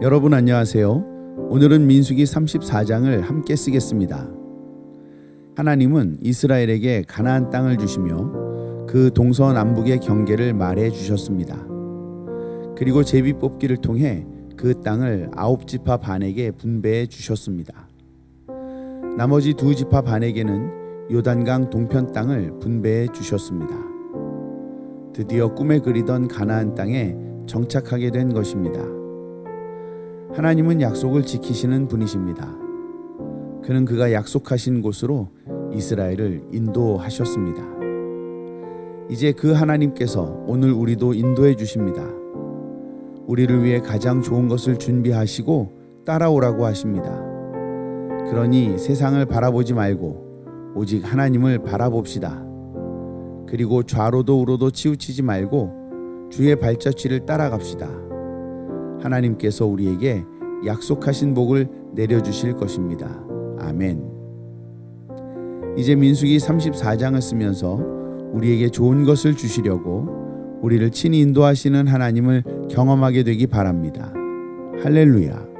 여러분 안녕하세요. 오늘은 민수기 34장을 함께 쓰겠습니다. 하나님은 이스라엘에게 가나안 땅을 주시며 그 동서남북의 경계를 말해 주셨습니다. 그리고 제비 뽑기를 통해 그 땅을 아홉 지파 반에게 분배해 주셨습니다. 나머지 두 지파 반에게는 요단강 동편 땅을 분배해 주셨습니다. 드디어 꿈에 그리던 가나안 땅에 정착하게 된 것입니다. 하나님은 약속을 지키시는 분이십니다. 그는 그가 약속하신 곳으로 이스라엘을 인도하셨습니다. 이제 그 하나님께서 오늘 우리도 인도해 주십니다. 우리를 위해 가장 좋은 것을 준비하시고 따라오라고 하십니다. 그러니 세상을 바라보지 말고 오직 하나님을 바라봅시다. 그리고 좌로도 우로도 치우치지 말고 주의 발자취를 따라갑시다. 하나님께서 우리에게 약속하신 복을 내려주실 것입니다. 아멘. 이제 민수기 34장을 쓰면서 우리에게 좋은 것을 주시려고 우리를 친히 인도하시는 하나님을 경험하게 되기 바랍니다. 할렐루야.